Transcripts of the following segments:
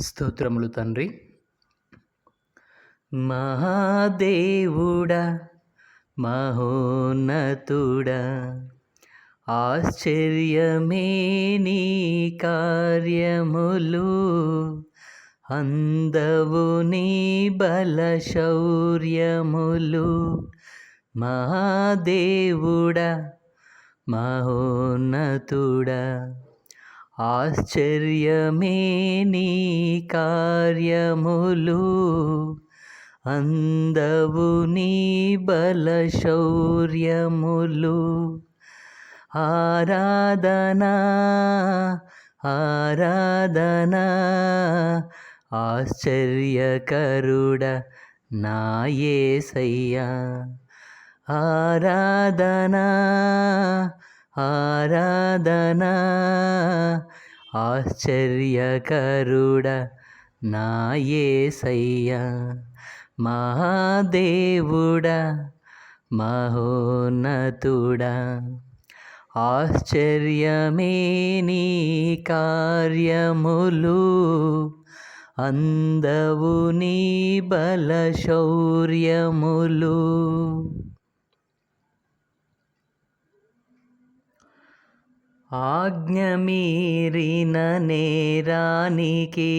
స్తోత్రములు తండ్రి. మహాదేవుడా మహోన్నతుడా ఆశ్చర్యమే నీ కార్యములు అందవు నీ బలశౌర్యములు. మహాదేవుడా మహోన్నతుడా ఆశ్చర్యమే నీ కార్యములు. అందవు నీ బలశౌర్యములు. ఆరాధనా ఆరాధనా ఆశ్చర్యకరుడ నాయసయ్యా. ఆరాధనా ఆరాధనా ఆశ్చర్యకరుడ నాయసయ్యా మహాదేవుడ మహోన్నతుడ. ఆశ్చర్యమే నీ కార్యములు అందవు నీ బల ఆజ్ఞ మీరిన నేరానికి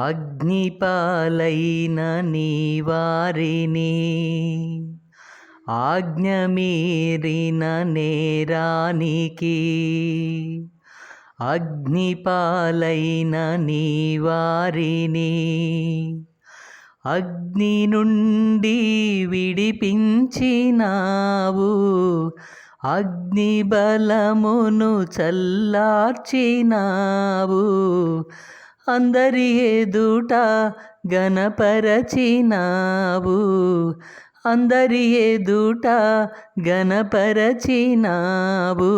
అగ్నిపాలైన నీ వారిని ఆజ్ఞ మీరిన నేరానికి అగ్నిపాలైన నీ వారిని అగ్ని నుండి విడిపించినావు అగ్నిబలమును చల్లార్చినావు. అందరి ఎదుట గణపరచినావు. అందరి ఎదుట గణపరచినావు.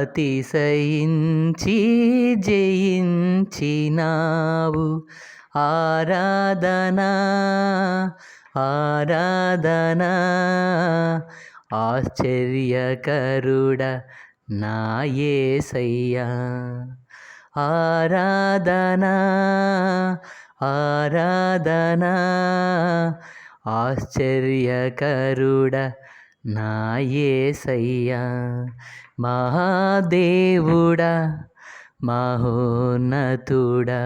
అతిశయించి జయించినావు. ఆరాధనా ఆరాధనా ఆశ్చర్యకరుడ నాయసయ్యా ఆరాధనా ఆరాధనా ఆశ్చర్యకరుడ నాయసయ్యా మహాదేవుడా మహోన్నతుడా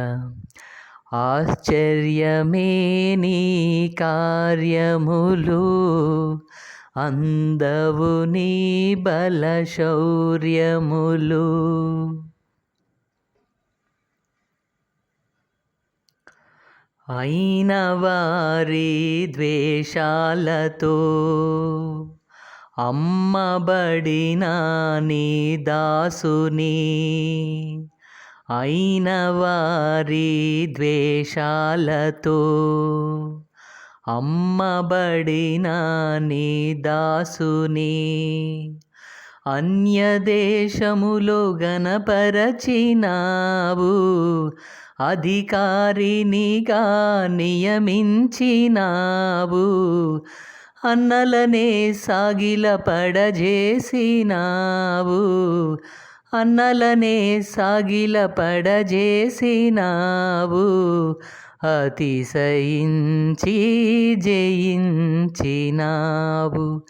ఆశ్చర్యమే నీ కార్యములు. అందవు నీ బల శౌర్యములు. అయిన వారి ద్వేషాలతో అమ్మబడిన నీ దాసుని. అయిన వారి ద్వేషాలతో అమ్మబడిన నీ దాసుని. అన్యదేశములో గణపరచినావు అధికారినిగా నియమించినావు. అన్నలనే సాగిల పడజేసినావు అన్నలనే సాగిల పడజేసినావు. అతిశయించి జయించినావు.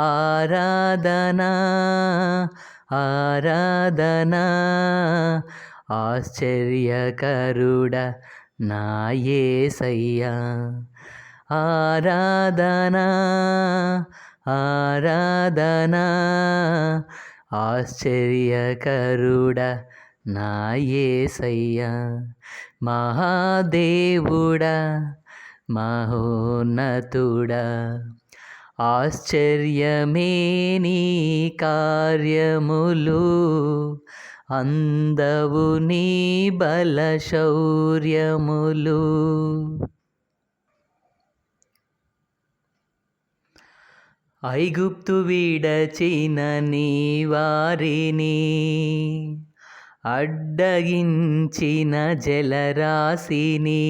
ఆరాధనా ఆరాధనా ఆశ్చర్యకరుడ నాయేసయ్యా. ఆరాధనా ఆరాధనా ఆశ్చర్యకరుడ నాయసయ్యా మహాదేవుడా మహోన్నతుడా. ఆశ్చర్యమే నీ కార్యములు అందవు నీ బల శౌర్యములు ఐగుప్తు విడచిన నీ వారిని అడ్డగించిన జలరాశిని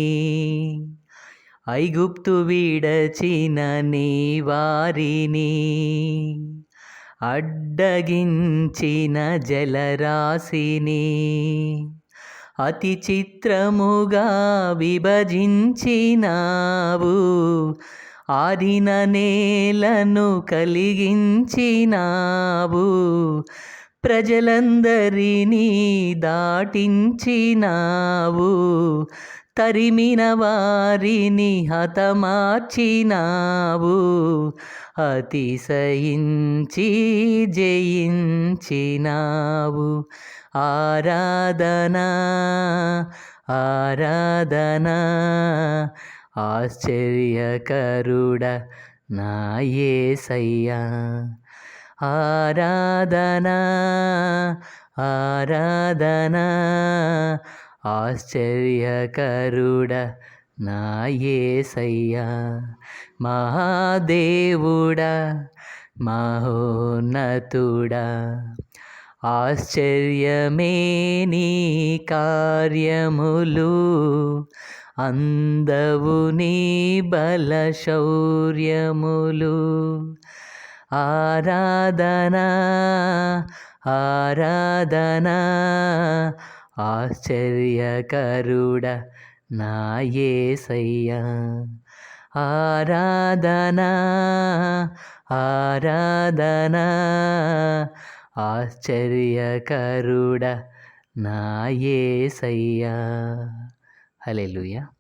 ఐగుప్తు విడచిన నీ వారిని అడ్డగించిన జలరాశిని అతి చిత్రముగా విభజించినావు ఆరిన నేలను కలిగించినావు ప్రజలందరినీ దాటించినావు. తరిమిన వారిని హతమార్చినావు. అతిశయించి జయించినావు. ఆరాధనా ఆరాధనా ఆశ్చర్యకరుడ నాయే సయ్యా ఆరాధనా ఆరాధనా ఆశ్చర్యకరుడ నా యేసయ్యా మహాదేవుడా మహోన్నతుడా ఆశ్చర్యమే నీ కార్యములు అందవు నీ బల శౌర్యములు ఆరాధనా ఆరాధనా ఆశ్చర్యకరుడ నా యేసయ్యా ఆరాధనా ఆరాధనా ఆశ్చర్యకరుడ నా యేసయ్యా హల్లెలూయా.